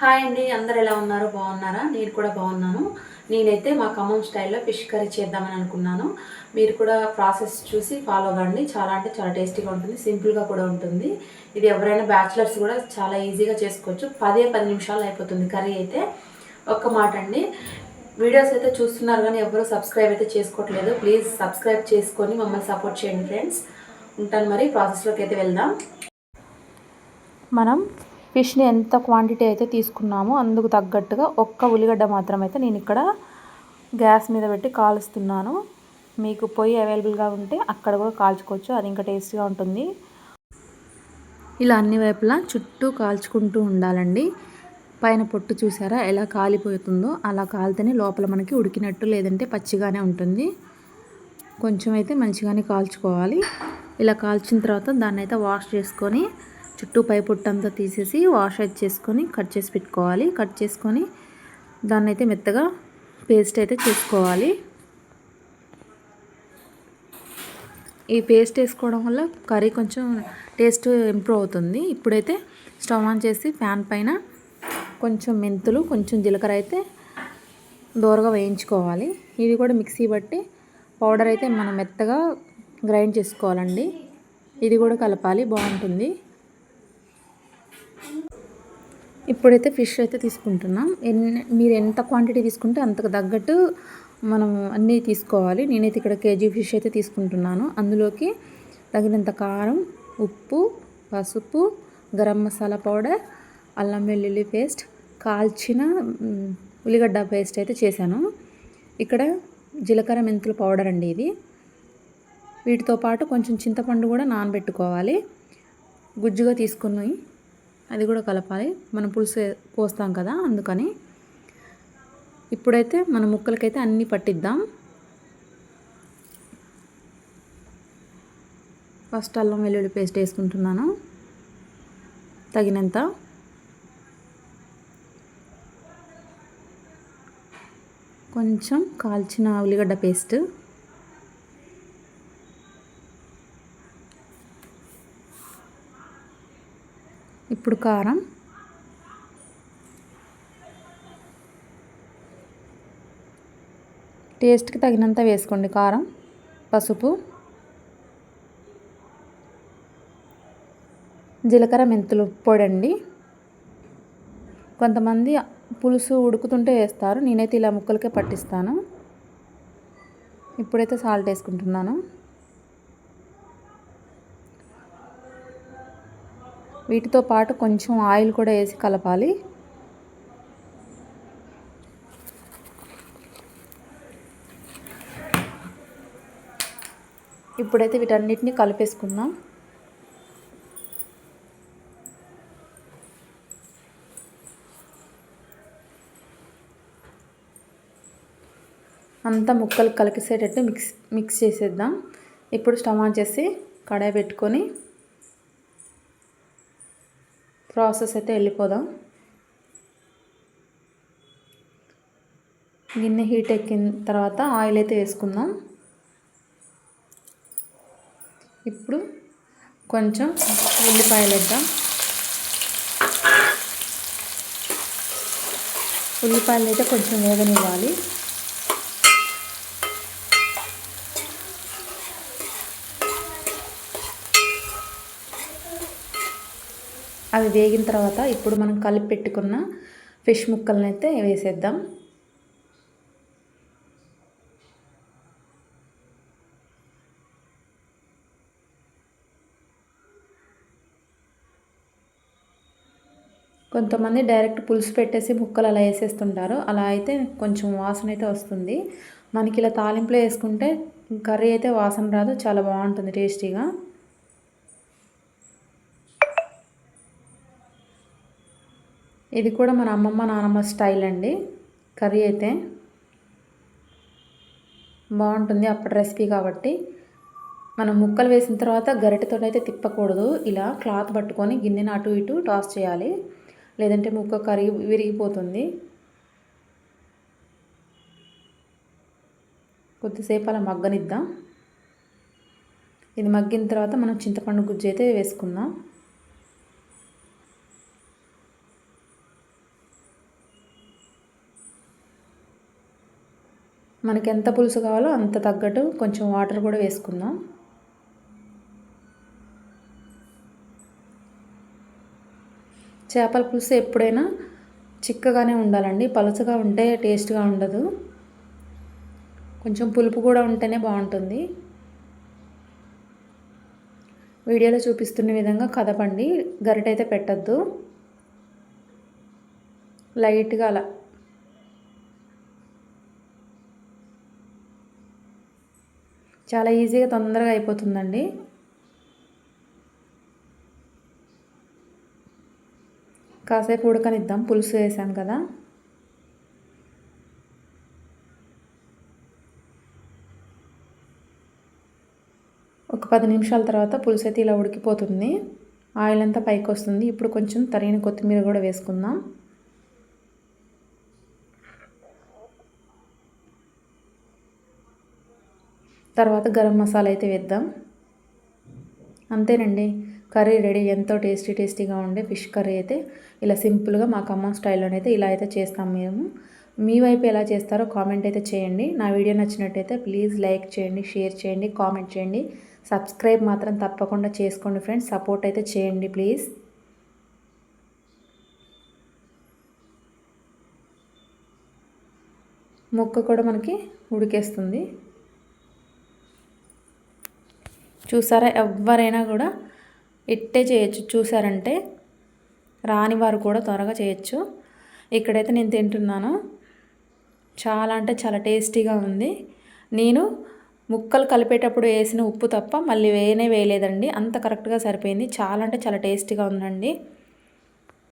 Hi అండి అందరు ఎలా ఉన్నారు? బాగున్నారా? నేను కూడా బాగున్నాను. నేనైతే మా ఖమ్మం స్టైల్లో ఫిష్ కర్రీ చేద్దామని అనుకున్నాను. మీరు కూడా ప్రాసెస్ చూసి ఫాలో అవ్వండి. చాలా అంటే చాలా టేస్టీగా ఉంటుంది సింపుల్గా కూడా ఉంటుంది. ఇది ఎవరైనా బ్యాచిలర్స్ కూడా చాలా ఈజీగా చేసుకోవచ్చు. పదే పది నిమిషాలు అయిపోతుంది కర్రీ అయితే. ఒక్క మాట అండి వీడియోస్ అయితే చూస్తున్నారు కానీ ఎవరు సబ్స్క్రైబ్ అయితే చేసుకోవట్లేదు. ప్లీజ్ సబ్స్క్రైబ్ చేసుకొని మమ్మల్ని సపోర్ట్ చేయండి ఫ్రెండ్స్. ఉంటాను మరి ప్రాసెస్లోకి అయితే వెళ్దాం. మనం ఫిష్ని ఎంత క్వాంటిటీ అయితే తీసుకున్నామో అందుకు తగ్గట్టుగా ఒక్క ఉల్లిగడ్డ మాత్రం అయితే నేను ఇక్కడ గ్యాస్ మీద పెట్టి కాలుస్తున్నాను. మీకు పొయ్యి అవైలబుల్గా ఉంటే అక్కడ కూడా కాల్చుకోవచ్చు. అది ఇంకా టేస్టీగా ఉంటుంది. ఇలా అన్ని వైపులా చుట్టూ కాల్చుకుంటూ ఉండాలండి. పైన పొట్టు చూసారా ఎలా కాలిపోతుందో? అలా కాలితేనే లోపల మనకి ఉడికినట్టు లేదంటే పచ్చిగానే ఉంటుంది. కొంచెం అయితే మంచిగానే కాల్చుకోవాలి. ఇలా కాల్చిన తర్వాత దాన్ని అయితే వాష్ చేసుకొని చుట్టూ పై పుట్టంతా తీసేసి వాష్ అయితే చేసుకొని కట్ చేసి పెట్టుకోవాలి. కట్ చేసుకొని దాన్ని అయితే మెత్తగా పేస్ట్ అయితే చేసుకోవాలి. ఈ పేస్ట్ వేసుకోవడం వల్ల కర్రీ కొంచెం టేస్ట్ ఇంప్రూవ్ అవుతుంది. ఇప్పుడైతే స్టవ్ ఆన్ చేసి ప్యాన్ పైన కొంచెం మెంతులు కొంచెం జీలకర్ర అయితే దూరగా వేయించుకోవాలి. ఇది కూడా మిక్సీ బట్టి పౌడర్ అయితే మనం మెత్తగా గ్రైండ్ చేసుకోవాలండి. ఇది కూడా కలపాలి బాగుంటుంది. ఇప్పుడైతే ఫిష్ అయితే తీసుకుంటున్నాం. ఎన్ని మీరు ఎంత క్వాంటిటీ తీసుకుంటే అంతకు తగ్గట్టు మనం అన్నీ తీసుకోవాలి. నేనైతే ఇక్కడ కేజీ ఫిష్ అయితే తీసుకుంటున్నాను. అందులోకి తగినంత కారం ఉప్పు పసుపు గరం మసాలా పౌడర్ అల్లం వెల్లుల్లి పేస్ట్ కాల్చిన ఉల్లిగడ్డ పేస్ట్ అయితే చేశాను. ఇక్కడ జీలకర్ర మెంతుల పౌడర్ అండి ఇది. వీటితో పాటు కొంచెం చింతపండు కూడా నానబెట్టుకోవాలి. గుజ్జుగా తీసుకున్నాయి అది కూడా కలపాలి. మనం పులుసు పోస్తాం కదా అందుకని. ఇప్పుడైతే మన ముక్కలకైతే అన్నీ పట్టిద్దాం. ఫస్ట్ అల్లం వెల్లుల్లి పేస్ట్ వేసుకుంటున్నాను. తగినంత. కొంచెం కాల్చిన ఉల్లిగడ్డ పేస్ట్. ఇప్పుడు కారం. టేస్ట్కి తగినంత వేసుకోండి కారం పసుపు జీలకర్ర మెంతులు పొడండి కొంతమంది పులుసు ఉడుకుతుంటే వేస్తారు. నేనైతే ఇలా ముక్కలకే పట్టిస్తాను. ఇప్పుడైతే సాల్ట్ వేసుకుంటున్నాను. వీటితో పాటు కొంచెం ఆయిల్ కూడా వేసి కలపాలి. ఇప్పుడైతే వీటన్నిటిని కలిపేసుకుందాం. అంతా ముక్కలు కలిసేటట్టు మిక్స్ మిక్స్ చేసేద్దాం. ఇప్పుడు స్టవ్ ఆన్ చేసి కడాయి పెట్టుకొని ప్రాసెస్ అయితే వెళ్ళిపోదాం. గిన్నె హీట్ ఎక్కిన తర్వాత ఆయిల్ అయితే వేసుకుందాం. ఇప్పుడు కొంచెం ఉల్లిపాయలు వేద్దాం. ఉల్లిపాయలు అయితే కొంచెం వేగనివ్వాలి. అవి వేగిన తర్వాత ఇప్పుడు మనం కలిపి పెట్టుకున్న ఫిష్ ముక్కలను అయితే వేసేద్దాం. కొంతమంది డైరెక్ట్ పులుసు పెట్టేసి ముక్కలు అలా వేసేస్తుంటారు. అలా అయితే కొంచెం వాసన అయితే వస్తుంది. మనకి ఇలా తాలింపులో వేసుకుంటే కర్రీ అయితే వాసన రాదు చాలా బాగుంటుంది టేస్టీగా. ఇది కూడా మన అమ్మమ్మ నానమ్మ స్టైల్ అండి. కర్రీ అయితే బాగుంటుంది అప్పటి రెసిపీ కాబట్టి. మనం ముక్కలు వేసిన తర్వాత గరిటెతో అయితే తిప్పకూడదు. ఇలా క్లాత్ పట్టుకొని గిన్నెను అటు ఇటు టాస్ చేయాలి. లేదంటే ముక్క కరిగి విరిగిపోతుంది. కొద్దిసేపు అలా మగ్గనిద్దాం. ఇది మగ్గిన తర్వాత మనం చింతపండు గుజ్జు అయితే వేసుకుందాం. మనకి ఎంత పులుసు కావాలో అంత తగ్గట్టు కొంచెం వాటర్ కూడా వేసుకుందాం. చేపల పులుసు ఎప్పుడైనా చిక్కగానే ఉండాలండి. పలుచగా ఉంటే టేస్ట్గా ఉండదు. కొంచెం పులుపు కూడా ఉంటేనే బాగుంటుంది. వీడియోలో చూపిస్తున్న విధంగా కదపండి. గరిటైతే పెట్టద్దు. లైట్గా అలా చాలా ఈజీగా తొందరగా అయిపోతుందండి. కాసేపు ఉడకనిద్దాం పులుసు వేసాను కదా. ఒక పది నిమిషాల తర్వాత పులుసు అయితే ఇలా ఉడికిపోతుంది. ఆయిల్ అంతా పైకి వస్తుంది. ఇప్పుడు కొంచెం తరిగిన కొత్తిమీర కూడా వేసుకుందాం. తర్వాత గరం మసాలా అయితే వేద్దాం. అంతేనండి. కర్రీ రెడీ ఎంతో టేస్టీ టేస్టీగా ఉండే ఫిష్ కర్రీ అయితే ఇలా సింపుల్గా మా ఖమ్మం స్టైల్లోనైతే ఇలా అయితే చేస్తాం మేము. మీ వైపు ఎలా చేస్తారో కామెంట్ అయితే చేయండి. నా వీడియో నచ్చినట్టయితే ప్లీజ్ లైక్ చేయండి షేర్ చేయండి కామెంట్ చేయండి. సబ్స్క్రైబ్ మాత్రం తప్పకుండా చేసుకోండి ఫ్రెండ్స్. సపోర్ట్ అయితే చేయండి ప్లీజ్. ముక్క కూడా మనకి ఉడికేస్తుంది. చూసారా? ఎవరైనా కూడా ఇట్టే చేయొచ్చు. చూసారంటే రాని వారు కూడా త్వరగా చేయొచ్చు. ఇక్కడైతే నేను తింటున్నాను. చాలా అంటే చాలా టేస్టీగా ఉంది. నేను ముక్కలు కలిపేటప్పుడు వేసిన ఉప్పు తప్ప మళ్ళీ వేయనే వేయలేదండి. అంత కరెక్ట్గా సరిపోయింది. చాలా అంటే చాలా టేస్టీగా ఉందండి.